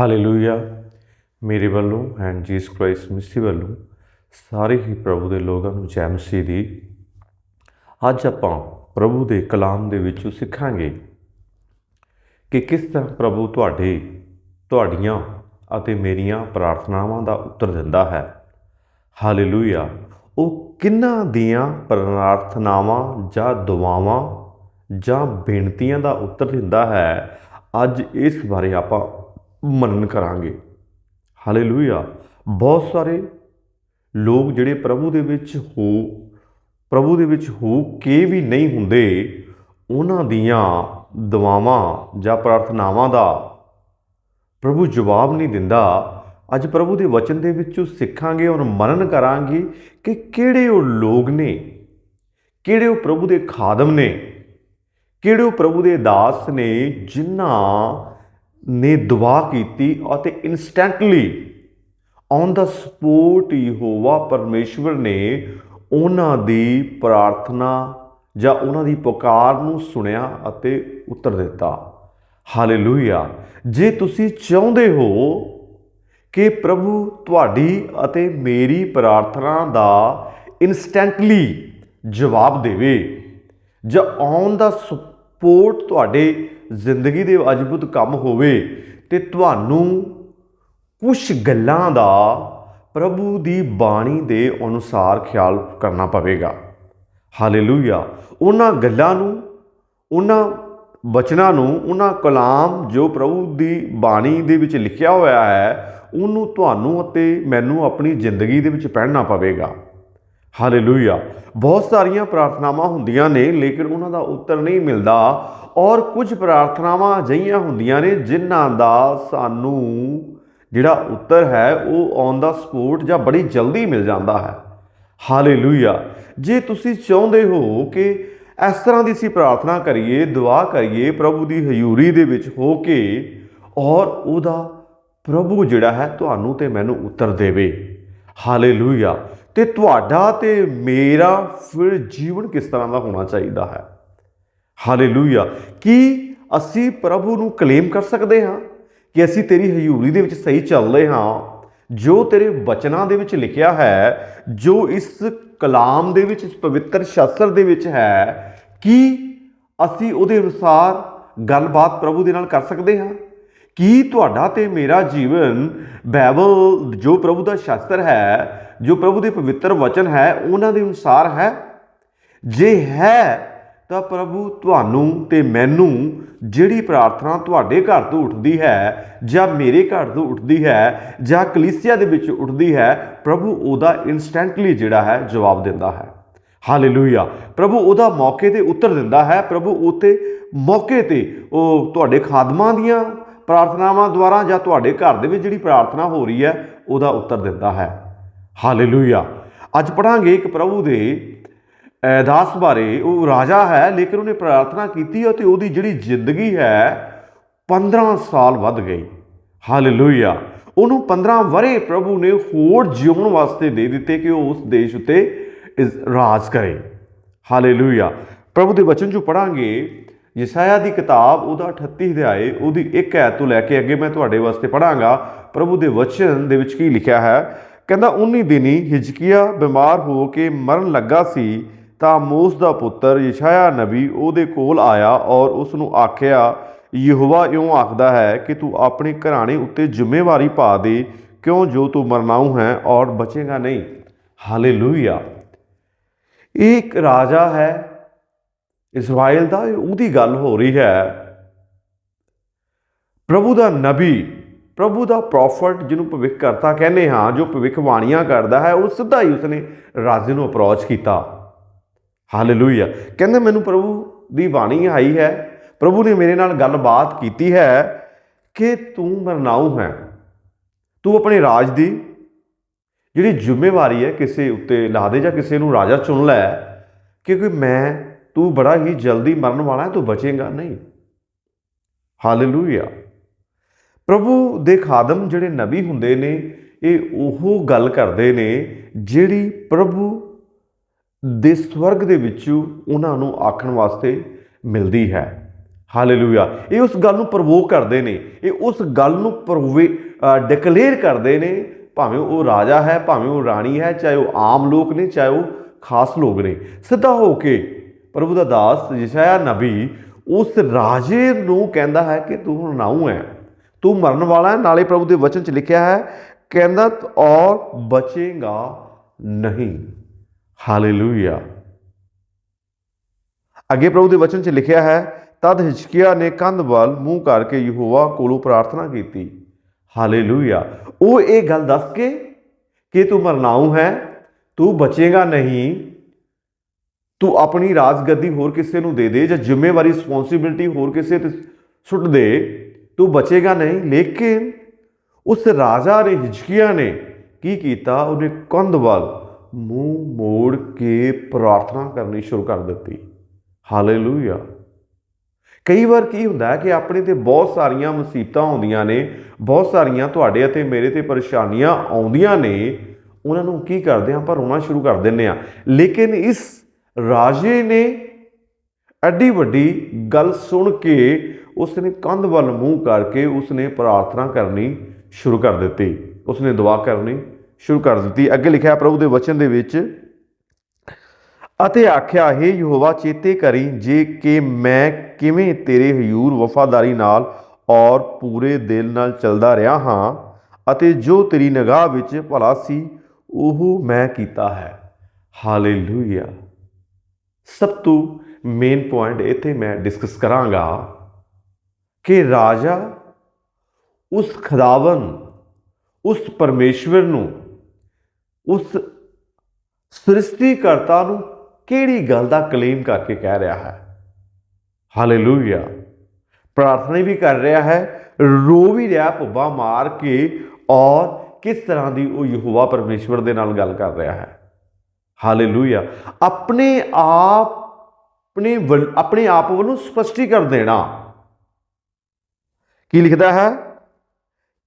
Hallelujah ਮੇਰੇ ਵੱਲੋਂ and Jesus Christ ਮਸੀਹ ਵੱਲੋਂ ਸਾਰੇ ਹੀ ਪ੍ਰਭੂ ਦੇ ਲੋਕਾਂ ਨੂੰ ਜੈ ਮਸੀਹ ਦੀ ਅੱਜ ਆਪਾਂ ਪ੍ਰਭੂ ਦੇ ਕਲਾਮ ਦੇ ਵਿੱਚੋਂ ਸਿੱਖਾਂਗੇ ਕਿ ਕਿਸ ਤਰ੍ਹਾਂ ਪ੍ਰਭੂ ਤੁਹਾਡੇ, ਤੁਹਾਡੀਆਂ ਅਤੇ ਮੇਰੀਆਂ ਪ੍ਰਾਰਥਨਾਵਾਂ ਦਾ ਉੱਤਰ ਦਿੰਦਾ ਹੈ। ਹਾਲੇਲੂਇਆ ਉਹ ਕਿੰਨਾਂ ਦੀਆਂ ਪ੍ਰਾਰਥਨਾਵਾਂ ਜਾਂ ਦੁਆਵਾਂ ਜਾਂ ਬੇਨਤੀਆਂ ਦਾ ਉੱਤਰ ਦਿੰਦਾ ਹੈ, ਅੱਜ ਇਸ ਬਾਰੇ ਆਪਾਂ ਮਨਨ ਕਰਾਂਗੇ। ਹਾਲੇਲੂਇਆ ਬਹੁਤ ਸਾਰੇ ਲੋਕ ਜਿਹੜੇ ਪ੍ਰਭੂ ਦੇ ਵਿੱਚ ਹੋ, ਪ੍ਰਭੂ ਦੇ ਵਿੱਚ ਹੋ ਕੇ ਵੀ ਨਹੀਂ ਹੁੰਦੇ, ਉਹਨਾਂ ਦੀਆਂ ਦੁਆਵਾਂ ਜਾਂ ਪ੍ਰਾਰਥਨਾਵਾਂ ਦਾ ਪ੍ਰਭੂ ਜਵਾਬ ਨਹੀਂ ਦਿੰਦਾ। ਅੱਜ ਪ੍ਰਭੂ ਦੇ ਵਚਨ ਦੇ ਵਿੱਚੋਂ ਸਿੱਖਾਂਗੇ ਔਰ ਮਨਨ ਕਰਾਂਗੇ ਕਿ ਕਿਹੜੇ ਉਹ ਲੋਕ ਨੇ, ਕਿਹੜੇ ਉਹ ਪ੍ਰਭੂ ਦੇ ਖਾਦਮ ਨੇ, ਕਿਹੜੇ ਉਹ ਪ੍ਰਭੂ ਦੇ ਦਾਸ ਨੇ, ਜਿਨ੍ਹਾਂ ਨੇ ਦੁਆ ਕੀਤੀ ਅਤੇ ਇਨਸਟੈਂਟਲੀ ਔਨ ਦਾ ਸਪੋਰਟ ਯਹੋਵਾ ਪਰਮੇਸ਼ਵਰ ਨੇ ਉਹਨਾਂ ਦੀ ਪ੍ਰਾਰਥਨਾ ਜਾਂ ਉਹਨਾਂ ਦੀ ਪੁਕਾਰ ਨੂੰ ਸੁਣਿਆ ਅਤੇ ਉੱਤਰ ਦਿੱਤਾ। ਹਾਲੇਲੂਇਆ ਜੇ ਤੁਸੀਂ ਚਾਹੁੰਦੇ ਹੋ ਕਿ ਪ੍ਰਭੂ ਤੁਹਾਡੀ ਅਤੇ ਮੇਰੀ ਪ੍ਰਾਰਥਨਾ ਦਾ ਇਨਸਟੈਂਟਲੀ ਜਵਾਬ ਦੇਵੇ ਜਾਂ ਔਨ ਦਾ ਸਪੋਰਟ ਤੁਹਾਡੇ ਜ਼ਿੰਦਗੀ ਦੇ ਅਜਬੁਤ ਕੰਮ ਹੋਵੇ ਤੇ ਤੁਹਾਨੂੰ ਕੁਝ ਗੱਲਾਂ ਦਾ ਪ੍ਰਭੂ ਦੀ ਬਾਣੀ ਦੇ ਅਨੁਸਾਰ ਖਿਆਲ ਕਰਨਾ ਪਵੇਗਾ। ਹਾਲੇਲੂਇਆ। ਉਹਨਾਂ ਗੱਲਾਂ ਨੂੰ, ਉਹਨਾਂ ਬਚਨਾਂ ਨੂੰ, ਉਹਨਾਂ ਕਲਾਮ ਜੋ ਪ੍ਰਭੂ ਦੀ ਬਾਣੀ ਦੇ ਵਿੱਚ ਲਿਖਿਆ ਹੋਇਆ ਹੈ, ਉਹਨੂੰ ਤੁਹਾਨੂੰ ਅਤੇ ਮੈਨੂੰ ਆਪਣੀ ਜ਼ਿੰਦਗੀ ਦੇ ਵਿੱਚ ਪਹਿਨਣਾ ਪਵੇਗਾ। ਹਾਲੇਲੂਇਆ ਬਹੁਤ ਸਾਰੀਆਂ ਪ੍ਰਾਰਥਨਾਵਾਂ ਹੁੰਦੀਆਂ ਨੇ, ਲੇਕਿਨ ਉਹਨਾਂ ਦਾ ਉੱਤਰ ਨਹੀਂ ਮਿਲਦਾ। ਔਰ ਕੁਝ ਪ੍ਰਾਰਥਨਾਵਾਂ ਅਜਿਹੀਆਂ ਹੁੰਦੀਆਂ ਨੇ, ਜਿਨ੍ਹਾਂ ਦਾ ਸਾਨੂੰ ਜਿਹੜਾ ਉੱਤਰ ਹੈ, ਉਹ ਔਨ ਦਾ ਸਪੋਰਟ ਜਾਂ ਬੜੀ ਜਲਦੀ ਮਿਲ ਜਾਂਦਾ ਹੈ। ਹਾਲੇਲੂਇਆ ਜੇ ਤੁਸੀਂ ਚਾਹੁੰਦੇ ਹੋ ਕਿ ਇਸ ਤਰ੍ਹਾਂ ਦੀ ਅਸੀਂ ਪ੍ਰਾਰਥਨਾ ਕਰੀਏ, ਦੁਆ ਕਰੀਏ, ਪ੍ਰਭੂ ਦੀ ਹਜ਼ੂਰੀ ਦੇ ਵਿੱਚ ਹੋ ਕੇ, ਔਰ ਉਹਦਾ ਪ੍ਰਭੂ ਜਿਹੜਾ ਹੈ, ਤੁਹਾਨੂੰ ਤੇ ਮੈਨੂੰ ਉੱਤਰ ਦੇਵੇ। ਹਾਲੇਲੂਇਆ ਤੇ ਤੁਹਾਡਾ ਤੇ ਮੇਰਾ ਫਿਰ ਜੀਵਨ ਕਿਸ ਤਰ੍ਹਾਂ ਦਾ ਹੋਣਾ ਚਾਹੀਦਾ ਹੈ? ਹਾਲੇਲੂਇਆ ਕੀ ਅਸੀਂ ਪ੍ਰਭੂ ਨੂੰ ਕਲੇਮ ਕਰ ਸਕਦੇ ਹਾਂ? ਕਿ ਅਸੀਂ ਤੇਰੀ ਹਜ਼ੂਰੀ ਦੇ ਵਿੱਚ ਸਹੀ ਚੱਲਦੇ ਹਾਂ? ਜੋ ਤੇਰੇ ਬਚਨਾਂ ਦੇ ਵਿੱਚ ਲਿਖਿਆ ਹੈ, ਜੋ ਇਸ ਕਲਾਮ ਦੇ ਵਿੱਚ, ਇਸ ਪਵਿੱਤਰ ਸ਼ਾਸਤਰ ਦੇ ਵਿੱਚ ਹੈ, ਕੀ ਅਸੀਂ ਉਹਦੇ ਅਨੁਸਾਰ ਗੱਲਬਾਤ ਪ੍ਰਭੂ ਦੇ ਨਾਲ ਕਰ ਸਕਦੇ ਹਾਂ? ਕੀ ਤੁਹਾਡਾ ਤੇ ਮੇਰਾ ਜੀਵਨ ਬਾਈਬਲ ਜੋ ਪ੍ਰਭੂ ਦਾ ਸ਼ਾਸਤਰ ਹੈ, ਜੋ ਪ੍ਰਭੂ ਦੇ ਪਵਿੱਤਰ ਵਚਨ ਹੈ, ਉਹਨਾਂ ਦੇ ਅਨੁਸਾਰ ਹੈ? ਜੇ ਹੈ, ਤਾਂ ਪ੍ਰਭੂ ਤੁਹਾਨੂੰ ਤੇ ਮੈਨੂੰ ਜਿਹੜੀ ਪ੍ਰਾਰਥਨਾ ਤੁਹਾਡੇ ਘਰ ਤੋਂ ਉੱਠਦੀ ਹੈ ਜਾਂ ਮੇਰੇ ਘਰ ਤੋਂ ਉੱਠਦੀ ਹੈ ਜਾਂ ਕਲੀਸਿਆ ਦੇ ਵਿੱਚ ਉੱਠਦੀ ਹੈ, ਪ੍ਰਭੂ ਉਹਦਾ ਇਨਸਟੈਂਟਲੀ ਜਿਹੜਾ ਹੈ ਜਵਾਬ ਦਿੰਦਾ ਹੈ। ਹਾਲੇਲੂਇਆ ਪ੍ਰਭੂ ਉਹਦਾ ਮੌਕੇ ਤੇ ਉੱਤਰ ਦਿੰਦਾ ਹੈ, ਪ੍ਰਭੂ ਉਤੇ ਮੌਕੇ ਤੇ ਉਹ ਤੁਹਾਡੇ ਖਾਦਮਾਂ ਦੀਆਂ ਪ੍ਰਾਰਥਨਾਵਾਂ ਦੁਆਰਾ ਜਾਂ ਤੁਹਾਡੇ ਘਰ ਦੇ ਵਿੱਚ ਜਿਹੜੀ ਪ੍ਰਾਰਥਨਾ ਹੋ ਰਹੀ ਹੈ ਉਹਦਾ ਉੱਤਰ ਦਿੰਦਾ ਹੈ। ਹਾਲੇਲੂਇਆ ਅੱਜ ਪੜਾਂਗੇ ਇੱਕ ਪ੍ਰਭੂ ਦੇ ਅ, ਦਾਸ ਬਾਰੇ। ਉਹ ਰਾਜਾ ਹੈ ਲੇਕਿਨ ਉਹਨੇ ਪ੍ਰਾਰਥਨਾ ਕੀਤੀ ਅਤੇ ਉਹਦੀ ਜਿਹੜੀ ਜ਼ਿੰਦਗੀ ਹੈ 15 ਸਾਲ ਵੱਧ ਗਈ। ਹਾਲੇਲੂਇਆ ਉਹਨੂੰ 15 ਵਰੇ ਪ੍ਰਭੂ ਨੇ ਹੋਰ ਜਿਉਣ ਵਾਸਤੇ ਦੇ ਦਿੱਤੇ ਕਿ ਉਹ ਉਸ ਦੇਸ਼ ਉੱਤੇ ਰਾਜ ਕਰੇ। ਹਾਲੇਲੂਇਆ ਪ੍ਰਭੂ ਦੇ ਵਚਨ ਜੋ ਪੜਾਂਗੇ ਯਸਾਇਆ ਦੀ ਕਿਤਾਬ ਉਹਦਾ 38 ਅਧਿਆਏ, ਉਹਦੀ ਇੱਕ ਐਤ ਤੋਂ ਲੈ ਕੇ ਅੱਗੇ ਮੈਂ ਤੁਹਾਡੇ ਵਾਸਤੇ ਪੜਾਂਗਾ ਪ੍ਰਭੂ ਦੇ ਵਚਨ ਦੇ ਵਿੱਚ ਕੀ ਲਿਖਿਆ ਹੈ? ਕਹਿੰਦਾ, ਉਨੀ ਦਿਨੀ ਹਿਜਕੀਆ ਬਿਮਾਰ ਹੋ ਕੇ ਮਰਨ ਲੱਗਾ ਸੀ, ਤਾਂ ਮੋਸ ਦਾ ਪੁੱਤਰ ਯਸ਼ਾਇਆ ਨਬੀ ਉਹਦੇ ਕੋਲ ਆਇਆ ਔਰ ਉਸ ਨੂੰ ਆਖਿਆ, ਯਹੋਵਾ ਇਉਂ ਆਖਦਾ ਹੈ ਕਿ ਤੂੰ ਆਪਣੇ ਘਰਾਣੇ ਉੱਤੇ ਜ਼ਿੰਮੇਵਾਰੀ ਪਾ ਦੇ, ਕਿਉਂ ਜੋ ਤੂੰ ਮਰਨਾਉ ਹੈ ਔਰ ਬਚੇਗਾ ਨਹੀਂ? ਹਾਲੇਲੂਇਆ। ਇਹ ਇੱਕ ਰਾਜਾ ਹੈ ਇਸਰਾਇਲ ਦਾ ਉਹਦੀ ਗੱਲ ਹੋ ਰਹੀ ਹੈ। ਪ੍ਰਭੂ ਦਾ ਨਬੀ, ਪ੍ਰਭੂ ਦਾ ਪ੍ਰੋਫਟ ਜਿਹਨੂੰ ਭਵਿੱਖ ਕਰਤਾ ਕਹਿੰਦੇ ਹਾਂ, ਜੋ ਭਵਿੱਖਬਾਣੀਆਂ ਕਰਦਾ ਹੈ, ਉਹ ਸਿੱਧਾ ਹੀ ਉਸਨੇ ਰਾਜੇ ਨੂੰ ਅਪਰੋਚ ਕੀਤਾ। ਹਾਲੇਲੂਇਆ ਕਹਿੰਦੇ, ਮੈਨੂੰ ਪ੍ਰਭੂ ਦੀ ਬਾਣੀ ਆਈ ਹੈ। ਪ੍ਰਭੂ ਨੇ ਮੇਰੇ ਨਾਲ ਗੱਲਬਾਤ ਕੀਤੀ ਹੈ ਕਿ ਤੂੰ ਮਰਨਾਉ ਹੈ। ਤੂੰ ਆਪਣੇ ਰਾਜ ਦੀ ਜਿਹੜੀ ਜ਼ਿੰਮੇਵਾਰੀ ਹੈ, ਕਿਸੇ ਉੱਤੇ ਲਾ ਦੇ ਜਾਂ ਕਿਸੇ ਨੂੰ ਰਾਜਾ ਚੁਣ ਲੈ, ਕਿਉਂਕਿ ਮੈਂ ਤੂੰ ਬੜਾ ਹੀ ਜਲਦੀ ਮਰਨ ਵਾਲਾ ਹੈ, ਤੂੰ ਬਚੇਗਾ। ਨਹੀਂ। ਹਾਲੇਲੂਇਆ। ਪ੍ਰਭੂ ਦੇ ਖਾਦਮ ਜਿਹੜੇ ਨਬੀ ਹੁੰਦੇ ਨੇ, ਇਹ ਉਹ ਗੱਲ ਕਰਦੇ ਨੇ ਜਿਹੜੀ ਪ੍ਰਭੂ ਦੇ ਸਵਰਗ ਦੇ ਵਿੱਚੋਂ ਉਹਨਾਂ ਨੂੰ ਆਖਣ ਵਾਸਤੇ ਮਿਲਦੀ ਹੈ। ਹਾਲੇਲੂਇਆ। ਇਹ ਉਸ ਗੱਲ ਨੂੰ ਪ੍ਰਵੋਕ ਕਰਦੇ ਨੇ। ਇਹ ਉਸ ਗੱਲ ਨੂੰ ਪ੍ਰੋਵੇ ਡਿਕਲੇਅਰ ਕਰਦੇ ਨੇ, ਭਾਵੇਂ ਉਹ ਰਾਜਾ ਹੈ, ਭਾਵੇਂ ਉਹ ਰਾਣੀ ਹੈ, ਚਾਹੇ ਉਹ ਆਮ ਲੋਕ ਨੇ, ਚਾਹੇ ਉਹ ਖਾਸ ਲੋਕ ਨੇ। ਸਿੱਧਾ ਹੋ ਕੇ ਪ੍ਰਭੂ ਦਾ ਦਾਸ, ਯਸ਼ਾਇਆ ਨਬੀ, ਉਸ ਰਾਜੇ ਨੂੰ ਕਹਿੰਦਾ ਹੈ ਕਿ ਤੂੰ ਹੁਣ ਨਾਉ ਹੈ। ਤੂੰ ਮਰਨ ਵਾਲਾ ਹੈ। ਨਾਲੇ ਪ੍ਰਭੂ ਦੇ ਵਚਨ 'ਚ ਲਿਖਿਆ ਹੈ, ਕਹਿੰਦਾ, ਔਰ ਬਚੇਗਾ ਨਹੀਂ। ਹਾਲੇਲੂਇਆ। ਅੱਗੇ ਪ੍ਰਭੂ ਦੇ ਵਚਨ 'ਚ ਲਿਖਿਆ ਹੈ, ਤਦ ਹਿਚਕੀਆ ਨੇ ਕੰਧ ਵੱਲ ਮੂੰਹ ਕਰਕੇ ਯਹੋਵਾ ਕੋਲੋਂ ਪ੍ਰਾਰਥਨਾ ਕੀਤੀ। ਹਾਲੇਲੂਇਆ। ਉਹ ਇਹ ਗੱਲ ਦੱਸ ਕੇ ਕਿ ਤੂੰ ਮਰਨਾਉ ਹੈ, ਤੂੰ ਬਚੇਗਾ ਨਹੀਂ ਤੂੰ ਆਪਣੀ ਰਾਜਗੱਦੀ ਹੋਰ ਕਿਸੇ ਨੂੰ ਦੇ ਦੇ ਜਾਂ ਜ਼ਿੰਮੇਵਾਰੀ ਰਿਸਪੌਂਸਿਬਿਲਟੀ ਹੋਰ ਕਿਸੇ ਤੇ ਸੁੱਟ ਦੇ, ਤੂੰ ਬਚੇਗਾ ਨਹੀਂ। ਲੇਕਿਨ ਉਸ ਰਾਜਾ ਨੇ, ਹਿਜਕੀਆ ਨੇ ਕੀ ਕੀਤਾ? ਉਹਨੇ ਕੰਧ ਵੱਲ ਮੂੰਹ ਮੋੜ ਕੇ ਪ੍ਰਾਰਥਨਾ ਕਰਨੀ ਸ਼ੁਰੂ ਕਰ ਦਿੱਤੀ। ਹਾਲੇਲੂਇਆ ਕਈ ਵਾਰ ਕੀ ਹੁੰਦਾ ਕਿ ਆਪਣੇ ਤੇ ਬਹੁਤ ਸਾਰੀਆਂ ਮੁਸੀਬਤਾਂ ਆਉਂਦੀਆਂ ਨੇ, ਬਹੁਤ ਸਾਰੀਆਂ ਤੁਹਾਡੇ ਅਤੇ ਮੇਰੇ ਤੇ ਪਰੇਸ਼ਾਨੀਆਂ ਆਉਂਦੀਆਂ ਨੇ, ਉਹਨਾਂ ਨੂੰ ਕੀ ਕਰਦੇ ਹਾਂ? ਆਪਾਂ ਰੋਣਾ ਸ਼ੁਰੂ ਕਰ ਦਿੰਨੇ ਆ ਲੇਕਿਨ ਇਸ ਰਾਜੇ ਨੇ ਐਡੀ ਵੱਡੀ ਗੱਲ ਸੁਣ ਕੇ ਉਸਨੇ ਕੰਧ ਵੱਲ ਮੂੰਹ ਕਰਕੇ ਉਸਨੇ ਪ੍ਰਾਰਥਨਾ ਕਰਨੀ ਸ਼ੁਰੂ ਕਰ ਦਿੱਤੀ। ਉਸਨੇ ਦੁਆ ਕਰਨੀ ਸ਼ੁਰੂ ਕਰ ਦਿੱਤੀ। ਅੱਗੇ ਲਿਖਿਆ ਪ੍ਰਭੂ ਦੇ ਵਚਨ ਦੇ ਵਿੱਚ, ਅਤੇ ਆਖਿਆ, ਹੈ ਯਹੋਵਾ, ਚੇਤੇ ਕਰੀ ਜੇ ਕਿ ਮੈਂ ਕਿਵੇਂ ਤੇਰੇ ਹਯੂਰ ਵਫਾਦਾਰੀ ਨਾਲ ਔਰ ਪੂਰੇ ਦਿਲ ਨਾਲ ਚੱਲਦਾ ਰਿਹਾ ਹਾਂ ਅਤੇ ਜੋ ਤੇਰੀ ਨਿਗਾਹ ਵਿੱਚ ਭਲਾ ਸੀ, ਉਹ ਮੈਂ ਕੀਤਾ ਹੈ। ਹਾਲੇਲੂਇਆ। ਸਭ ਤੋਂ ਮੇਨ ਪੁਆਇੰਟ ਇੱਥੇ ਮੈਂ ਡਿਸਕਸ ਕਰਾਂਗਾ ਕਿ ਰਾਜਾ ਉਸ ਖਦਾਵਨ ਉਸ ਪਰਮੇਸ਼ਵਰ ਨੂੰ, ਉਸ ਸ੍ਰਿਸ਼ਟੀਕਰਤਾ ਨੂੰ ਕਿਹੜੀ ਗੱਲ ਦਾ ਕਲੇਮ ਕਰਕੇ ਕਹਿ ਰਿਹਾ ਹੈ? ਹਾਲੇਲੂਇਆ ਪ੍ਰਾਰਥਨਾ ਵੀ ਕਰ ਰਿਹਾ ਹੈ ਰੋ ਵੀ ਰਿਹਾ, ਭੁੱਬਾ ਮਾਰ ਕੇ ਔਰ ਕਿਸ ਤਰ੍ਹਾਂ ਦੀ ਉਹ ਯਹੋਵਾ ਪਰਮੇਸ਼ਵਰ ਦੇ ਨਾਲ ਗੱਲ ਕਰ ਰਿਹਾ ਹੈ? ਹਾਲੇਲੂਇਆ ਆਪਣੇ ਆਪ, ਆਪਣੇ ਵੱਲ- ਆਪਣੇ ਆਪ ਵੱਲੋਂ ਸਪਸ਼ਟੀਕਰਨ ਦੇਣਾ। ਕੀ ਲਿਖਦਾ ਹੈ?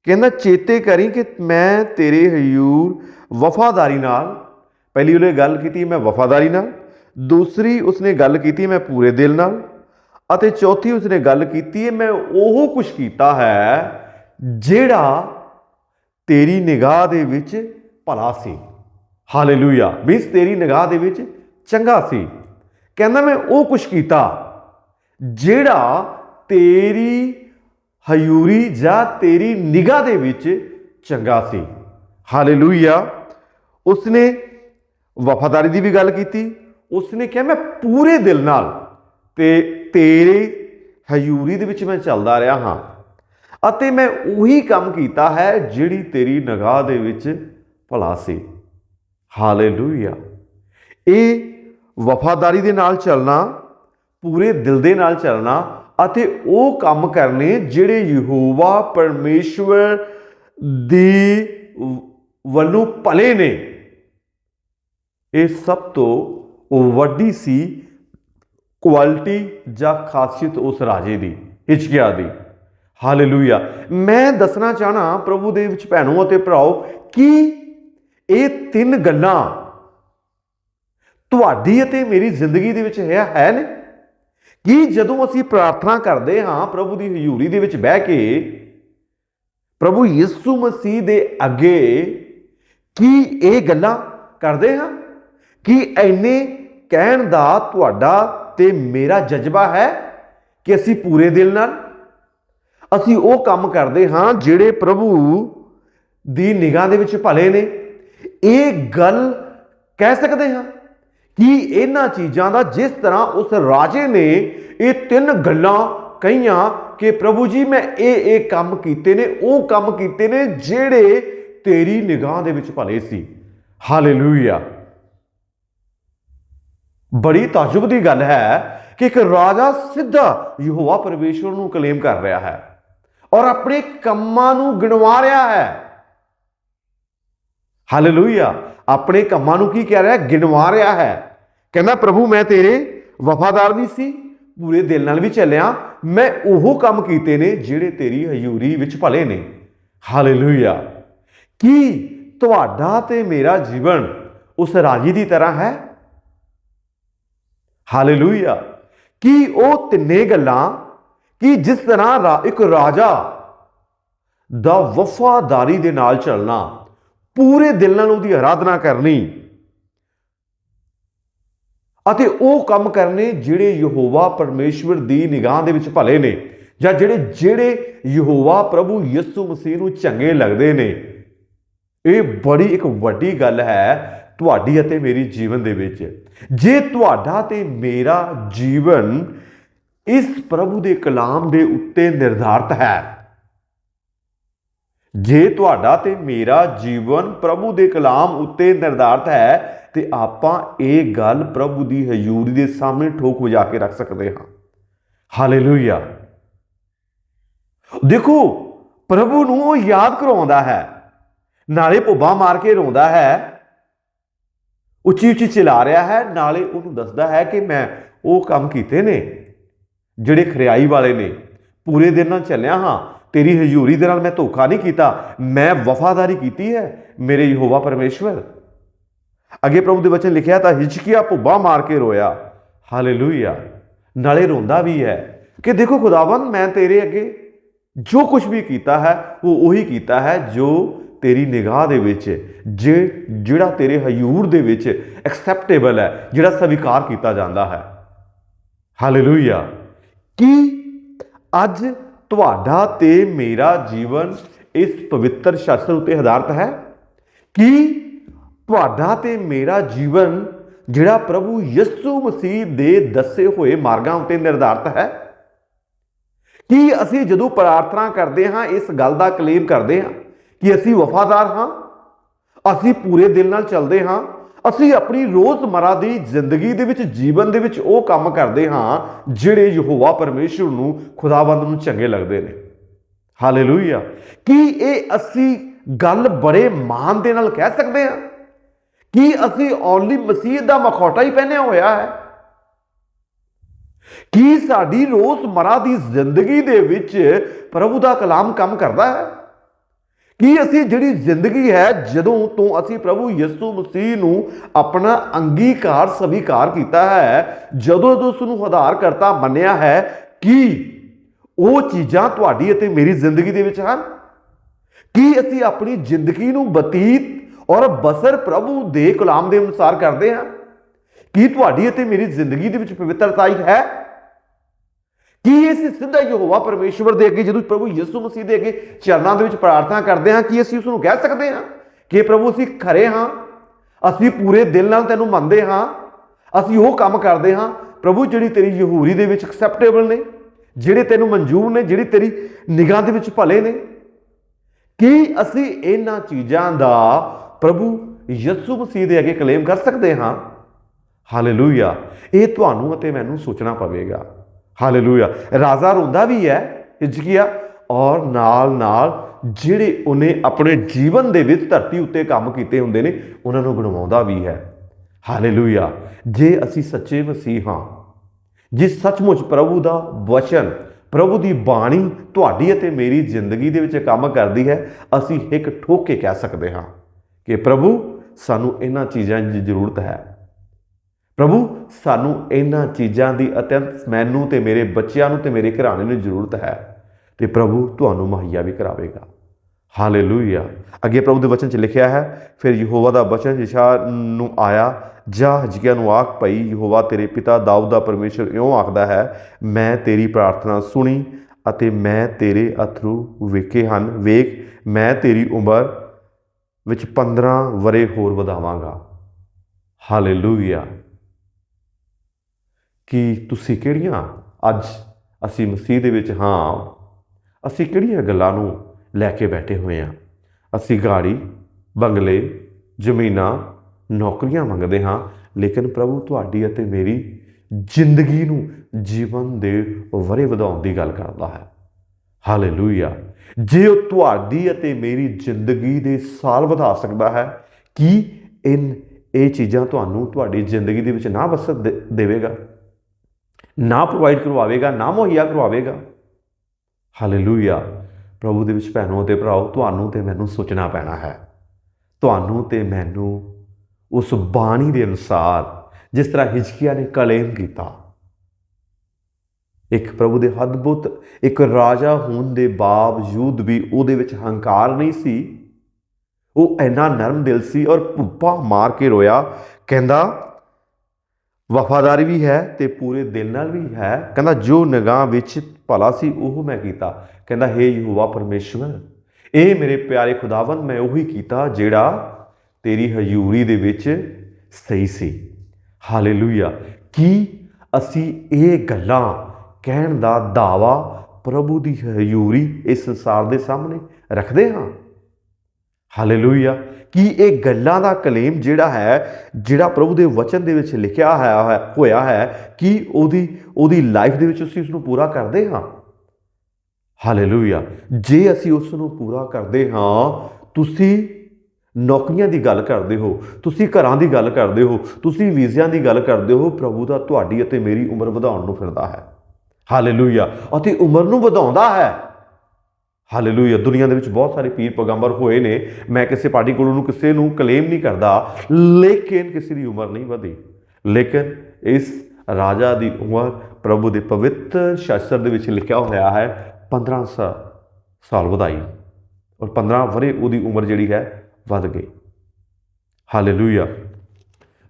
ਕਹਿੰਦਾ, ਚੇਤੇ ਕਰੀ ਕਿ ਮੈਂ ਤੇਰੇ ਹਯੂਰ ਵਫਾਦਾਰੀ ਨਾਲ, ਪਹਿਲੀ ਉਹਨੇ ਗੱਲ ਕੀਤੀ, ਮੈਂ ਵਫਾਦਾਰੀ ਨਾਲ, ਦੂਸਰੀ ਉਸਨੇ ਗੱਲ ਕੀਤੀ, ਮੈਂ ਪੂਰੇ ਦਿਲ ਨਾਲ, ਅਤੇ ਚੌਥੀ ਉਸਨੇ ਗੱਲ ਕੀਤੀ ਹੈ ਮੈਂ ਉਹ ਕੁਝ ਕੀਤਾ ਹੈ, ਜਿਹੜਾ ਤੇਰੀ ਨਿਗਾਹ ਦੇ ਵਿੱਚ ਭਲਾ ਸੀ। ਹਾਲੇਲੂਇਆ। ਮੀਨਸ ਤੇਰੀ ਨਿਗਾਹ ਦੇ ਵਿੱਚ ਚੰਗਾ ਸੀ। ਕਹਿੰਦਾ ਮੈਂ ਉਹ ਕੁਝ ਕੀਤਾ ਜਿਹੜਾ ਤੇਰੀ ਹਯੂਰੀ ਜਾਂ ਤੇਰੀ ਨਿਗਾਹ ਦੇ ਵਿੱਚ ਚੰਗਾ ਸੀ। ਹਾਲੇਲੂਇਆ। ਉਸਨੇ ਵਫਾਦਾਰੀ ਦੀ ਵੀ ਗੱਲ ਕੀਤੀ। ਉਸਨੇ ਕਿਹਾ, ਮੈਂ ਪੂਰੇ ਦਿਲ ਨਾਲ ਤੇ ਤੇਰੇ ਹਯੂਰੀ ਦੇ ਵਿੱਚ ਮੈਂ ਚੱਲਦਾ ਰਿਹਾ ਹਾਂ ਅਤੇ ਮੈਂ ਉਹੀ ਕੰਮ ਕੀਤਾ ਹੈ ਜਿਹੜੀ ਤੇਰੀ ਨਿਗਾਹ ਦੇ ਵਿੱਚ ਭਲਾ ਸੀ। ਹਾਲੇਲੂਇਆ। ਇਹ ਵਫਾਦਾਰੀ ਦੇ ਨਾਲ ਚੱਲਣਾ, ਪੂਰੇ ਦਿਲ ਦੇ ਨਾਲ ਚੱਲਣਾ ਅਤੇ ਉਹ ਕੰਮ ਕਰਨੇ ਜਿਹੜੇ ਯਹੋਵਾ ਪਰਮੇਸ਼ਵਰ ਦੀ ਵੱਲੋਂ ਭਲੇ ਨੇ। ਇਹ ਸਭ ਤੋਂ ਵੱਡੀ ਸੀ ਕੁਆਲਿਟੀ ਜਾਂ ਖਾਸੀਅਤ ਉਸ ਰਾਜੇ ਦੀ ਹਿਚਕਿਆ ਦੀ। ਹਾਲੇਲੂਇਆ। ਮੈਂ ਦੱਸਣਾ ਚਾਹਣਾ ਪ੍ਰਭੂ ਦੇ ਵਿੱਚ ਭੈਣੋ ਅਤੇ ਭਰਾਓ ਕਿ ਇਹ ਤਿੰਨ ਗੱਲਾਂ ਤੁਹਾਡੀ ਅਤੇ ਮੇਰੀ ਜ਼ਿੰਦਗੀ ਦੇ ਵਿੱਚ ਹੈ ਹੈ ਨੇ ਕਿ ਜਦੋਂ ਅਸੀਂ ਪ੍ਰਾਰਥਨਾ ਕਰਦੇ ਹਾਂ ਪ੍ਰਭੂ ਦੀ ਹਜ਼ੂਰੀ ਦੇ ਵਿੱਚ ਬਹਿ ਕੇ, ਪ੍ਰਭੂ ਯਿਸੂ ਮਸੀਹ ਦੇ ਅੱਗੇ ਕੀ ਇਹ ਗੱਲਾਂ ਕਰਦੇ ਹਾਂ? ਕਿ ਐਨੇ ਕਹਿਣ ਦਾ ਤੁਹਾਡਾ ਤੇ ਮੇਰਾ ਜਜ਼ਬਾ ਹੈ ਕਿ ਅਸੀਂ ਪੂਰੇ ਦਿਲ ਨਾਲ? ਅਸੀਂ ਉਹ ਕੰਮ ਕਰਦੇ ਹਾਂ ਜਿਹੜੇ ਪ੍ਰਭੂ ਦੀ ਨਿਗਾਹ ਦੇ ਵਿੱਚ ਭਲੇ ਨੇ। ਇਹ ਗੱਲ ਕਹਿ ਸਕਦੇ ਹਾਂ ਕਿ ਇਹਨਾਂ ਚੀਜ਼ਾਂ ਦਾ ਜਿਸ ਤਰ੍ਹਾਂ ਉਸ ਰਾਜੇ ਨੇ ਇਹ ਤਿੰਨ ਗੱਲਾਂ ਕਹੀਆਂ ਕਿ ਪ੍ਰਭੂ ਜੀ, ਮੈਂ ਇਹ ਇਹ ਕੰਮ ਕੀਤੇ ਨੇ, ਉਹ ਕੰਮ ਕੀਤੇ ਨੇ ਜਿਹੜੇ ਤੇਰੀ ਨਿਗਾਹ ਦੇ ਵਿੱਚ ਭਲੇ ਸੀ। ਹਾਲੇਲੂਇਆ ਬੜੀ ਤਾਜੁਬ ਦੀ ਗੱਲ ਹੈ ਕਿ ਇੱਕ ਰਾਜਾ ਸਿੱਧਾ ਯਹੋਵਾ ਪਰਮੇਸ਼ਵਰ ਨੂੰ ਕਲੇਮ ਕਰ ਰਿਹਾ ਹੈ ਔਰ ਆਪਣੇ ਕੰਮਾਂ ਨੂੰ ਗਿਣਵਾ ਰਿਹਾ ਹੈ। ਹਾਲੇਲੂਇਆ ਆਪਣੇ ਕੰਮਾਂ ਨੂੰ ਕੀ ਕਹਿ ਰਿਹਾ? ਗਿਣਵਾ ਰਿਹਾ ਹੈ। ਕਹਿੰਦਾ, ਪ੍ਰਭੂ, ਮੈਂ ਤੇਰੇ ਵਫਾਦਾਰ ਵੀ ਸੀ, ਪੂਰੇ ਦਿਲ ਨਾਲ ਵੀ ਚੱਲਿਆ। ਮੈਂ ਉਹ ਕੰਮ ਕੀਤੇ ਨੇ ਜਿਹੜੇ ਤੇਰੀ ਹਜ਼ੂਰੀ ਵਿੱਚ ਭਲੇ ਨੇ। ਹਾਲੇਲੂਇਆ ਕੀ ਤੁਹਾਡਾ ਤੇ ਮੇਰਾ ਜੀਵਨ ਉਸ ਰਾਜੀ ਦੀ ਤਰ੍ਹਾਂ ਹੈ? ਹਾਲੇਲੂਇਆ ਕੀ ਉਹ ਤਿੰਨੇ ਗੱਲਾਂ, ਕਿ ਜਿਸ ਤਰ੍ਹਾਂ ਰਾ- ਇੱਕ ਰਾਜਾ ਦਾ ਵਫਾਦਾਰੀ ਦੇ ਨਾਲ ਚੱਲਣਾ ਪੂਰੇ ਦਿਲ ਨਾਲ ਉਹਦੀ ਆਰਾਧਨਾ ਕਰਨੀ। ਅਤੇ ਉਹ ਕੰਮ ਕਰਨੇ ਜਿਹੜੇ ਯਹੋਵਾ ਪਰਮੇਸ਼ਵਰ ਦੀ ਨਿਗਾਹ ਦੇ ਵਿੱਚ ਭਲੇ ਨੇ, ਜਾਂ ਜਿਹੜੇ ਜਿਹੜੇ ਯਹੋਵਾ ਪ੍ਰਭੂ ਯਿਸੂ ਮਸੀਹ ਨੂੰ ਚੰਗੇ ਲੱਗਦੇ ਨੇ। ਇਹ ਬੜੀ ਇੱਕ ਵੱਡੀ ਗੱਲ ਹੈ ਤੁਹਾਡੀ ਅਤੇ ਮੇਰੀ ਜੀਵਨ ਦੇ ਵਿੱਚ। ਜੇ ਤੁਹਾਡਾ ਤੇ ਮੇਰਾ ਜੀਵਨ ਇਸ ਪ੍ਰਭੂ ਦੇ ਕਲਾਮ ਦੇ ਉੱਤੇ ਨਿਰਧਾਰਤ ਹੈ ਜੇ ਤੁਹਾਡਾ ਤੇ ਮੇਰਾ ਜੀਵਨ ਪ੍ਰਭੂ ਦੇ ਕਲਾਮ ਉੱਤੇ ਨਿਰਧਾਰਤ ਹੈ, ਤੇ ਆਪਾਂ ਇਹ ਗੱਲ ਪ੍ਰਭੂ ਦੀ ਹਜ਼ੂਰੀ ਦੇ ਸਾਹਮਣੇ ਠੋਕ ਵਜਾ ਕੇ ਰੱਖ ਸਕਦੇ ਹਾਂ। ਹਾਲੇਲੂਇਆ ਦੇਖੋ, ਪ੍ਰਭੂ ਨੂੰ ਉਹ ਯਾਦ ਕਰਾਉਂਦਾ ਹੈ। ਨਾਲੇ ਭੁੱਬਾ ਮਾਰ ਕੇ ਰੋਂਦਾ ਹੈ। ਉੱਚੀ ਉੱਚੀ ਚਿਲਾ ਰਿਹਾ ਹੈ। ਨਾਲੇ ਉਹਨੂੰ ਦੱਸਦਾ ਹੈ ਕਿ ਮੈਂ ਉਹ ਕੰਮ ਕੀਤੇ ਨੇ, ਜਿਹੜੇ ਖਰਿਆਈ ਵਾਲੇ ਨੇ। ਪੂਰੇ ਦਿਨ ਨਾਲ ਚੱਲਿਆ ਹਾਂ। ਤੇਰੀ ਹਜ਼ੂਰੀ ਦੇ ਨਾਲ ਮੈਂ ਧੋਖਾ ਨਹੀਂ ਕੀਤਾ, ਮੈਂ ਵਫਾਦਾਰੀ ਕੀਤੀ ਹੈ, ਮੇਰੇ ਯਹੋਵਾ ਪਰਮੇਸ਼ਵਰ। ਅੱਗੇ ਪ੍ਰਭੂ ਦੇ ਵਚਨ ਲਿਖਿਆ ਤਾਂ ਹਿਚਕੀਆ ਭੁੱਬਾ ਮਾਰ ਕੇ ਰੋਇਆ। ਹਾਲੇਲੂਇਆ। ਨਾਲੇ ਰੋਂਦਾ ਵੀ ਹੈ ਕਿ ਦੇਖੋ ਖੁਦਾਵੰਦ, ਮੈਂ ਤੇਰੇ ਅੱਗੇ ਜੋ ਕੁਝ ਵੀ ਕੀਤਾ ਹੈ, ਉਹ ਉਹੀ ਕੀਤਾ ਹੈ ਜੋ ਤੇਰੀ ਨਿਗਾਹ ਦੇ ਵਿੱਚ, ਜੇ ਜਿਹੜਾ ਤੇਰੇ ਹਯੂਰ ਦੇ ਵਿੱਚ ਐਕਸੈਪਟੇਬਲ ਹੈ, ਜਿਹੜਾ ਸਵੀਕਾਰ ਕੀਤਾ ਜਾਂਦਾ ਹੈ। ਹਾਲੇਲੂਇਆ। ਕੀ ਅੱਜ ਤੁਹਾਡਾ ਤੇ ਮੇਰਾ ਜੀਵਨ ਇਸ ਪਵਿੱਤਰ ਸ਼ਾਸਤਰ ਉੱਤੇ ਆਧਾਰਿਤ ਹੈ? ਕੀ ਤੁਹਾਡਾ ਤੇ ਮੇਰਾ ਜੀਵਨ ਜਿਹੜਾ ਪ੍ਰਭੂ ਯਿਸੂ ਮਸੀਹ ਦੇ ਦੱਸੇ ਹੋਏ ਮਾਰਗਾਂ ਉੱਤੇ ਨਿਰਧਾਰਤ ਹੈ? ਕੀ ਅਸੀਂ ਜਦੋਂ ਪ੍ਰਾਰਥਨਾ ਕਰਦੇ ਹਾਂ, ਇਸ ਗੱਲ ਦਾ ਕਲੇਮ ਕਰਦੇ ਹਾਂ ਕਿ ਅਸੀਂ ਵਫਾਦਾਰ ਹਾਂ? ਅਸੀਂ ਪੂਰੇ ਦਿਲ ਨਾਲ ਚੱਲਦੇ ਹਾਂ? ਅਸੀਂ ਆਪਣੀ ਰੋਜ਼ਮਰਾ ਦੀ ਜ਼ਿੰਦਗੀ ਦੇ ਵਿੱਚ, ਜੀਵਨ ਦੇ ਵਿੱਚ ਉਹ ਕੰਮ ਕਰਦੇ ਹਾਂ ਜਿਹੜੇ ਯਹੋਵਾ ਪਰਮੇਸ਼ਰ ਨੂੰ ਖੁਦਾਵੰਦ ਨੂੰ ਚੰਗੇ ਲੱਗਦੇ ਨੇ। ਹਾਲੇਲੂਇਆ। ਕੀ ਇਹ ਅਸੀਂ ਗੱਲ ਬੜੇ ਮਾਨ ਦੇ ਨਾਲ ਕਹਿ ਸਕਦੇ ਹਾਂ? ਕੀ ਅਸੀਂ ਓਨਲੀ ਮਸੀਹ ਦਾ ਮਖੌਟਾ ਹੀ ਪਹਿਨਿਆ ਹੋਇਆ ਹੈ? ਕੀ ਸਾਡੀ ਰੋਜ਼ਮਰਾ ਦੀ ਜ਼ਿੰਦਗੀ ਦੇ ਵਿੱਚ ਪ੍ਰਭੂ ਦਾ ਕਲਾਮ ਕੰਮ ਕਰਦਾ ਹੈ? ਕੀ ਅਸੀਂ ਜਿਹੜੀ ਜ਼ਿੰਦਗੀ ਹੈ, ਜਦੋਂ ਤੋਂ ਅਸੀਂ ਪ੍ਰਭੂ ਯਿਸੂ ਮਸੀਹ ਨੂੰ ਆਪਣਾ ਅੰਗੀਕਾਰ, ਸਵੀਕਾਰ ਕੀਤਾ ਹੈ, ਜਦੋਂ ਤੋਂ ਉਸ ਨੂੰ ਆਧਾਰ ਕਰਤਾ, ਮੰਨਿਆ ਹੈ, ਕਿ ਉਹ ਚੀਜ਼ਾਂ ਤੁਹਾਡੀ ਅਤੇ ਮੇਰੀ ਜ਼ਿੰਦਗੀ ਦੇ ਵਿੱਚ ਹਨ? ਕੀ ਅਸੀਂ ਆਪਣੀ ਜ਼ਿੰਦਗੀ ਨੂੰ ਬਤੀਤ ਔਰ ਬਸਰ ਪ੍ਰਭੂ ਦੇ ਕਲਾਮ ਦੇ ਅਨੁਸਾਰ ਕਰਦੇ ਹਾਂ? ਕੀ ਤੁਹਾਡੀ ਅਤੇ ਮੇਰੀ ਜ਼ਿੰਦਗੀ ਦੇ ਵਿੱਚ ਪਵਿੱਤਰਤਾ ਹੈ? ਕੀ ਅਸੀਂ ਸਿੱਧਾ ਯਹੋਵਾ ਪਰਮੇਸ਼ਵਰ ਦੇ ਅੱਗੇ, ਜਦੋਂ ਪ੍ਰਭੂ ਯਿਸੂ ਮਸੀਹ ਦੇ ਅੱਗੇ ਚਰਨਾਂ ਦੇ ਵਿੱਚ ਪ੍ਰਾਰਥਨਾ ਕਰਦੇ ਹਾਂ, ਕੀ ਅਸੀਂ ਉਸ ਨੂੰ ਕਹਿ ਸਕਦੇ ਹਾਂ? ਕਿ ਪ੍ਰਭੂ, ਅਸੀਂ ਖਰੇ ਹਾਂ, ਅਸੀਂ ਪੂਰੇ ਦਿਲ ਨਾਲ ਤੈਨੂੰ ਮੰਨਦੇ ਹਾਂ, ਅਸੀਂ ਉਹ ਕੰਮ ਕਰਦੇ ਹਾਂ, ਪ੍ਰਭੂ, ਜਿਹੜੀ ਤੇਰੀ ਯਹੂਰੀ ਦੇ ਵਿੱਚ ਐਕਸੈਪਟੇਬਲ ਨੇ, ਜਿਹੜੇ ਤੈਨੂੰ ਮਨਜ਼ੂਰ ਨੇ, ਜਿਹੜੀ ਤੇਰੀ ਨਿਗਾਹ ਦੇ ਵਿੱਚ ਭਲੇ ਨੇ। ਕੀ ਅਸੀਂ ਇਹਨਾਂ ਚੀਜ਼ਾਂ ਦਾ ਪ੍ਰਭੂ ਯਿਸੂ ਮਸੀਹ ਦੇ ਅੱਗੇ ਕਲੇਮ ਕਰ ਸਕਦੇ ਹਾਂ? ਹਾਲੇਲੂਇਆ ਇਹ ਤੁਹਾਨੂੰ ਅਤੇ ਮੈਨੂੰ ਸੋਚਣਾ ਪਵੇਗਾ। ਹਾਲੇਲੂਇਆ ਰਾਜ਼ਾ ਰੋਂਦਾ ਵੀ ਹੈ, ਹਿਜਕੀਆ, ਔਰ ਨਾਲ ਨਾਲ ਜਿਹੜੇ ਉਹਨੇ ਆਪਣੇ ਜੀਵਨ ਦੇ ਵਿੱਚ ਧਰਤੀ ਉੱਤੇ ਕੰਮ ਕੀਤੇ ਹੁੰਦੇ ਨੇ, ਉਹਨਾਂ ਨੂੰ ਗਣਵਾਉਂਦਾ ਵੀ ਹੈ। ਹਾਲੇਲੂਇਆ ਜੇ ਅਸੀਂ ਸੱਚੇ ਮਸੀਹ ਹਾਂ, ਜੇ ਸੱਚਮੁੱਚ ਪ੍ਰਭੂ ਦਾ ਵਚਨ, ਪ੍ਰਭੂ ਦੀ ਬਾਣੀ ਤੁਹਾਡੀ ਅਤੇ ਮੇਰੀ ਜ਼ਿੰਦਗੀ ਦੇ ਵਿੱਚ ਕੰਮ ਕਰਦੀ ਹੈ, ਅਸੀਂ ਇੱਕ ਠੋਕ ਕੇ ਕਹਿ ਸਕਦੇ ਹਾਂ ਕਿ ਪ੍ਰਭੂ, ਸਾਨੂੰ ਇਹਨਾਂ ਚੀਜ਼ਾਂ ਦੀ ਜ਼ਰੂਰਤ ਹੈ। ਪ੍ਰਭੂ, ਸਾਨੂੰ ਇਹਨਾਂ ਚੀਜ਼ਾਂ ਦੀ ਅਤਿਅੰਤ ਮੈਨੂੰ ਤੇ ਮੇਰੇ ਬੱਚਿਆਂ ਨੂੰ ਤੇ ਮੇਰੇ ਘਰਾਣੇ ਨੂੰ ਜ਼ਰੂਰਤ ਹੈ ਤੇ ਪ੍ਰਭੂ ਤੁਹਾਨੂੰ ਮੁਹੱਈਆ ਵੀ ਕਰਾਵੇਗਾ। ਹਾਲੇਲੂਇਆ ਅੱਗੇ ਪ੍ਰਭੂ ਦੇ ਵਚਨ 'ਚ ਲਿਖਿਆ ਹੈ, ਫਿਰ ਯਹੋਵਾ ਦਾ ਵਚਨ ਯਸ਼ਾ ਨੂੰ ਆਇਆ, ਜਾ ਹਜਕਿਆ ਨੂੰ ਆਖ ਪਈ ਯਹੋਵਾ ਤੇਰੇ ਪਿਤਾ ਦਾਊਦ ਦਾ ਪਰਮੇਸ਼ਰ ਇਉਂ ਆਖਦਾ ਹੈ, ਮੈਂ ਤੇਰੀ ਪ੍ਰਾਰਥਨਾ ਸੁਣੀ ਅਤੇ ਮੈਂ ਤੇਰੇ ਅਥਰੂ ਵੇਖੇ ਹਨ। ਵੇਖ, ਮੈਂ ਤੇਰੀ ਉਮਰ ਵਿੱਚ 15 ਵਰੇ ਹੋਰ ਵਧਾਵਾਂਗਾ। ਹਾਲੇਲੂਇਆ ਕਿ ਤੁਸੀਂ ਕਿਹੜੀਆਂ ਅੱਜ ਅਸੀਂ ਮਸੀਹ ਦੇ ਵਿੱਚ ਹਾਂ, ਅਸੀਂ ਕਿਹੜੀਆਂ ਗੱਲਾਂ ਨੂੰ ਲੈ ਕੇ ਬੈਠੇ ਹੋਏ ਹਾਂ? ਅਸੀਂ ਗਾੜੀ, ਬੰਗਲੇ, ਜ਼ਮੀਨਾਂ, ਨੌਕਰੀਆਂ ਮੰਗਦੇ ਹਾਂ, ਲੇਕਿਨ ਪ੍ਰਭੂ ਤੁਹਾਡੀ ਅਤੇ ਮੇਰੀ ਜ਼ਿੰਦਗੀ ਨੂੰ ਜੀਵਨ ਦੇ ਵਰੇ ਵਧਾਉਣ ਦੀ ਗੱਲ ਕਰਦਾ ਹੈ। ਹਾਲੇਲੂਇਆ। ਜੇ ਉਹ ਤੁਹਾਡੀ ਅਤੇ ਮੇਰੀ ਜ਼ਿੰਦਗੀ ਦੇ ਸਾਲ ਵਧਾ ਸਕਦਾ ਹੈ, ਕੀ ਇਨ ਇਹ ਚੀਜ਼ਾਂ ਤੁਹਾਨੂੰ ਤੁਹਾਡੀ ਜ਼ਿੰਦਗੀ ਦੇ ਵਿੱਚ ਨਾ ਬਸ ਦੇ- ਦੇਵੇਗਾ? ਨਾ ਪ੍ਰੋਵਾਈਡ ਕਰਵਾਵੇਗਾ, ਨਾ ਮੁਹੱਈਆ ਕਰਵਾਵੇਗਾ। ਹਾਲੇਲੂਇਆ ਪ੍ਰਭੂ ਦੇ ਵਿੱਚ ਭੈਣੋ ਅਤੇ ਭਰਾਓ, ਤੁਹਾਨੂੰ ਤੇ ਮੈਨੂੰ ਸੋਚਣਾ ਪੈਣਾ ਹੈ। ਤੁਹਾਨੂੰ ਤੇ ਮੈਨੂੰ ਉਸ ਬਾਣੀ ਦੇ ਅਨੁਸਾਰ ਜਿਸ ਤਰ੍ਹਾਂ ਹਿਜਕੀਆ ਨੇ ਕਲੇਮ ਕੀਤਾ। ਇੱਕ ਪ੍ਰਭੂ ਦੇ ਅਦਭੁਤ ਇੱਕ ਰਾਜਾ ਹੋਣ ਦੇ ਬਾਵਜੂਦ ਵੀ ਉਹਦੇ ਵਿੱਚ ਹੰਕਾਰ ਨਹੀਂ ਸੀ। ਉਹ ਇੰਨਾ ਨਰਮ ਦਿਲ ਸੀ ਔਰ ਭੁੱਪਾ ਮਾਰ ਕੇ ਰੋਇਆ, ਕਹਿੰਦਾ ਵਫਾਦਾਰੀ ਵੀ ਹੈ ਤੇ ਪੂਰੇ ਦਿਲ ਨਾਲ ਵੀ ਹੈ। ਕਹਿੰਦਾ, ਜੋ ਨਿਗਾਹ ਵਿੱਚ ਭਲਾ ਸੀ, ਉਹ ਮੈਂ ਕੀਤਾ। ਕਹਿੰਦਾ, ਹੇ ਯਹੋਵਾ ਪਰਮੇਸ਼ਵਰ, ਇਹ ਮੇਰੇ ਪਿਆਰੇ ਖੁਦਾਵੰਦ, ਮੈਂ ਉਹੀ ਕੀਤਾ ਜਿਹੜਾ ਤੇਰੀ ਹਜ਼ੂਰੀ ਦੇ ਵਿੱਚ ਸਹੀ ਸੀ। ਹਾਲੇਲੂਇਆ। ਕੀ ਅਸੀਂ ਇਹ ਗੱਲਾਂ ਕਹਿਣ ਦਾ ਦਾਵਾ ਪ੍ਰਭੂ ਦੀ ਹਜ਼ੂਰੀ ਇਸ ਸੰਸਾਰ ਦੇ ਸਾਹਮਣੇ ਰੱਖਦੇ ਹਾਂ? ਹਾਲੇਲੂਇਆ ਕੀ ਇਹ ਗੱਲਾਂ ਦਾ ਕਲੇਮ ਜਿਹੜਾ ਹੈ, ਜਿਹੜਾ ਪ੍ਰਭੂ ਦੇ ਵਚਨ ਦੇ ਵਿੱਚ ਲਿਖਿਆ ਹੋਇਆ ਹੈ ਹੋਇਆ ਹੈ, ਕਿ ਉਹਦੀ ਉਹਦੀ ਲਾਈਫ ਦੇ ਵਿੱਚ ਅਸੀਂ ਉਸ ਨੂੰ ਪੂਰਾ ਕਰਦੇ ਹਾਂ? ਹਾਲੇਲੂਇਆ ਜੇ ਅਸੀਂ ਉਸ ਨੂੰ ਪੂਰਾ ਕਰਦੇ ਹਾਂ, ਤੁਸੀਂ ਨੌਕਰੀਆਂ ਦੀ ਗੱਲ ਕਰਦੇ ਹੋ, ਤੁਸੀਂ ਘਰਾਂ ਦੀ ਗੱਲ ਕਰਦੇ ਹੋ, ਤੁਸੀਂ ਵੀਜ਼ਿਆਂ ਦੀ ਗੱਲ ਕਰਦੇ ਹੋ, ਪ੍ਰਭੂ ਦਾ ਤੁਹਾਡੀ ਅਤੇ ਮੇਰੀ ਉਮਰ ਵਧਾਉਣ ਨੂੰ ਫਿਰਦਾ ਹੈ। ਹਾਲੇਲੂਇਆ ਅਤੇ ਉਮਰ ਨੂੰ ਵਧਾਉਂਦਾ ਹੈ। ਹਾਲੇਲੂਇਆ ਦੁਨੀਆ ਦੇ ਵਿੱਚ ਬਹੁਤ ਸਾਰੇ ਪੀਰ ਪੈਗੰਬਰ ਹੋਏ ਨੇ। ਮੈਂ ਕਿਸੇ ਪਾਰਟੀ ਕੋਲੋਂ ਨੂੰ ਕਿਸੇ ਨੂੰ ਕਲੇਮ ਨਹੀਂ ਕਰਦਾ। ਲੇਕਿਨ ਕਿਸੇ ਦੀ ਉਮਰ ਨਹੀਂ ਵਧੀ। ਲੇਕਿਨ ਇਸ ਰਾਜਾ ਦੀ ਉਮਰ ਪ੍ਰਭੂ ਦੇ ਪਵਿੱਤਰ ਸ਼ਾਸਤਰ ਦੇ ਵਿੱਚ ਲਿਖਿਆ ਹੋਇਆ ਹੈ 15 ਸਾ- ਸਾਲ ਵਧਾਈ। ਔਰ 15 ਵਰੇ ਉਹਦੀ ਉਮਰ ਜਿਹੜੀ ਹੈ, ਵੱਧ ਗਈ। ਹਾਲੇਲੂਇਆ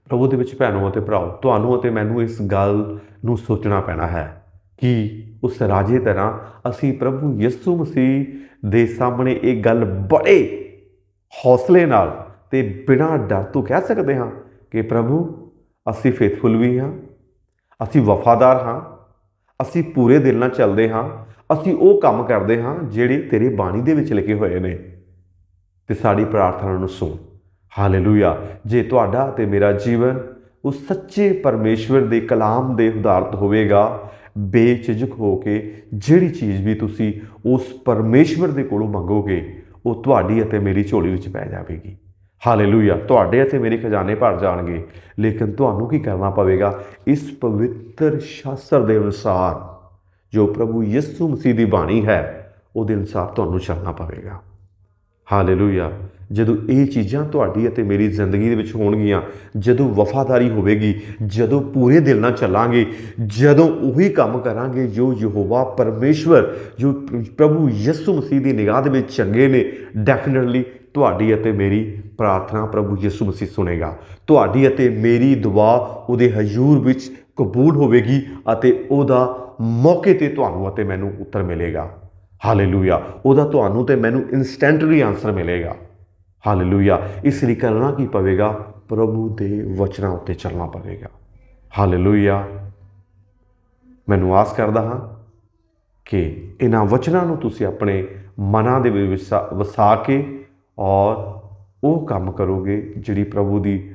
ਪ੍ਰਭੂ ਦੇ ਵਿੱਚ ਭੈਣੋ ਅਤੇ ਭਰਾਓ, ਤੁਹਾਨੂੰ ਅਤੇ ਮੈਨੂੰ ਇਸ ਗੱਲ ਨੂੰ ਸੋਚਣਾ ਪੈਣਾ ਹੈ। ਕਿ ਉਸ ਰਾਜੇ ਤਰ੍ਹਾਂ ਅਸੀਂ ਪ੍ਰਭੂ ਯਿਸੂ ਮਸੀਹ ਦੇ ਸਾਹਮਣੇ ਇਹ ਗੱਲ ਬੜੇ ਹੌਸਲੇ ਨਾਲ ਤੇ ਬਿਨਾਂ ਡਰ ਤੋਂ ਕਹਿ ਸਕਦੇ ਹਾਂ ਕਿ ਪ੍ਰਭੂ, ਅਸੀਂ ਫੇਥਫੁਲ ਵੀ ਹਾਂ, ਅਸੀਂ ਵਫਾਦਾਰ ਹਾਂ, ਅਸੀਂ ਪੂਰੇ ਦਿਲ ਨਾਲ ਚੱਲਦੇ ਹਾਂ, ਅਸੀਂ ਉਹ ਕੰਮ ਕਰਦੇ ਹਾਂ ਜਿਹੜੇ ਤੇਰੇ ਬਾਣੀ ਦੇ ਵਿੱਚ ਲਿਖੇ ਹੋਏ ਨੇ। ਤੇ ਸਾਡੀ ਪ੍ਰਾਰਥਨਾ ਨੂੰ ਸੁਣ। ਹਾਲੇਲੂਇਆ ਜੇ ਤੁਹਾਡਾ ਤੇ ਮੇਰਾ ਜੀਵਨ ਉਸ ਸੱਚੇ ਪਰਮੇਸ਼ਵਰ ਦੇ ਕਲਾਮ ਦੇ ਉਦਾਰਤ ਹੋਵੇਗਾ ਬੇਝਿਜਕ ਹੋ ਕੇ ਜਿਹੜੀ ਚੀਜ਼ ਵੀ ਤੁਸੀਂ ਉਸ ਪਰਮੇਸ਼ਵਰ ਦੇ ਕੋਲੋਂ ਮੰਗੋਗੇ, ਉਹ ਤੁਹਾਡੀ ਅਤੇ ਮੇਰੀ ਝੋਲੀ ਵਿੱਚ ਪੈ ਜਾਵੇਗੀ। ਹਾਲੇਲੂਇਆ ਤੁਹਾਡੇ ਅਤੇ ਮੇਰੇ ਖਜ਼ਾਨੇ ਭਰ ਜਾਣਗੇ। ਲੇਕਿਨ ਤੁਹਾਨੂੰ ਕੀ ਕਰਨਾ ਪਵੇਗਾ? ਇਸ ਪਵਿੱਤਰ ਸ਼ਾਸਤਰ ਦੇ ਅਨੁਸਾਰ ਜੋ ਪ੍ਰਭੂ ਯਿਸੂ ਮਸੀਹ ਦੀ ਬਾਣੀ ਹੈ, ਉਹਦੇ ਅਨੁਸਾਰ ਤੁਹਾਨੂੰ ਚੱਲਣਾ ਪਵੇਗਾ। ਹਾਲੇਲੂਇਆ ਜਦੋਂ ਇਹ ਚੀਜ਼ਾਂ ਤੁਹਾਡੀ ਅਤੇ ਮੇਰੀ ਜ਼ਿੰਦਗੀ ਦੇ ਵਿੱਚ ਹੋਣਗੀਆਂ, ਜਦੋਂ ਵਫਾਦਾਰੀ ਹੋਵੇਗੀ, ਜਦੋਂ ਪੂਰੇ ਦਿਲ ਨਾਲ ਚੱਲਾਂਗੇ, ਜਦੋਂ ਉਹੀ ਕੰਮ ਕਰਾਂਗੇ ਜੋ ਯਹੋਵਾ ਪਰਮੇਸ਼ਵਰ, ਜੋ ਪ੍ਰਭੂ ਯਿਸੂ ਮਸੀਹ ਦੀ ਨਿਗਾਹ ਦੇ ਵਿੱਚ ਚੰਗੇ ਨੇ ਡੈਫੀਨਿਟਲੀ ਤੁਹਾਡੀ ਅਤੇ ਮੇਰੀ ਪ੍ਰਾਰਥਨਾ ਪ੍ਰਭੂ ਯਿਸੂ ਮਸੀਹ ਸੁਣੇਗਾ। ਤੁਹਾਡੀ ਅਤੇ ਮੇਰੀ ਦੁਆ ਉਹਦੇ ਹਜ਼ੂਰ ਵਿੱਚ ਕਬੂਲ ਹੋਵੇਗੀ ਅਤੇ ਉਹਦਾ ਮੌਕੇ ਤੇ ਤੁਹਾਨੂੰ ਅਤੇ ਮੈਨੂੰ ਉੱਤਰ ਮਿਲੇਗਾ। ਹਾਲੇਲੂਇਆ ਉਹਦਾ ਤੁਹਾਨੂੰ ਤੇ ਮੈਨੂੰ ਇਨਸਟੈਂਟਲੀ ਆਨਸਰ ਮਿਲੇਗਾ। ਹਾਲੇਲੂਇਆ ਇਸ ਲਈ ਕਰਨਾ ਕੀ ਪਵੇਗਾ? ਪ੍ਰਭੂ ਦੇ ਵਚਨਾਂ ਉੱਤੇ ਚੱਲਣਾ ਪਵੇਗਾ। ਹਾਲੇਲੂਇਆ ਮੈਨੂੰ ਆਸ ਕਰਦਾ ਹਾਂ ਕਿ ਇਹਨਾਂ ਵਚਨਾਂ ਨੂੰ ਤੁਸੀਂ ਆਪਣੇ ਮਨਾਂ ਦੇ ਵਿੱਚ ਵਸਾ- ਕੇ ਔਰ ਉਹ ਕੰਮ ਕਰੋਗੇ ਜਿਹੜੀ ਪ੍ਰਭੂ ਦੀ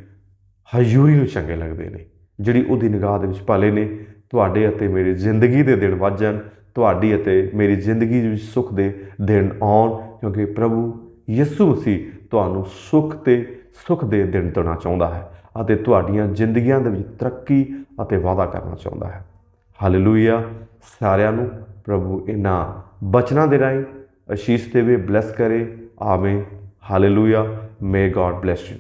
ਹਜ਼ੂਰੀ ਨੂੰ ਚੰਗੇ ਲੱਗਦੇ ਨੇ, ਜਿਹੜੀ ਉਹਦੀ ਨਿਗਾਹ ਦੇ ਵਿੱਚ ਭਲੇ ਨੇ, ਤੁਹਾਡੇ ਅਤੇ ਮੇਰੀ ਜ਼ਿੰਦਗੀ ਦੇ ਦਿਨ ਵੱਧ ਜਾਣ ਤੁਹਾਡੀ ਅਤੇ ਮੇਰੀ ਜ਼ਿੰਦਗੀ ਵਿੱਚ ਸੁੱਖ ਦੇ ਦਿਨ ਆਉਣ, ਕਿਉਂਕਿ ਪ੍ਰਭੂ ਯਿਸੂ ਮਸੀਹ ਤੁਹਾਨੂੰ ਸੁੱਖ ਤੇ ਸੁੱਖ ਦੇ ਦਿਨ ਦੇਣਾ ਚਾਹੁੰਦਾ ਹੈ ਅਤੇ ਤੁਹਾਡੀਆਂ ਜ਼ਿੰਦਗੀਆਂ ਦੇ ਵਿੱਚ ਤਰੱਕੀ ਅਤੇ ਵਾਅਦਾ ਕਰਨਾ ਚਾਹੁੰਦਾ ਹੈ। ਹਾਲੇਲੂਇਆ ਸਾਰਿਆਂ ਨੂੰ ਪ੍ਰਭੂ ਇਹਨਾਂ ਬਚਨਾਂ ਦੇ ਰਾਹੀਂ ਅਸ਼ੀਸ਼ ਦੇਵੇ ਬਲੈਸ ਕਰੇ। ਆਮੀਨ ਹਾਲੇਲੂਇਆ ਮੇ ਗੋਡ ਬlesਸ ਯੂ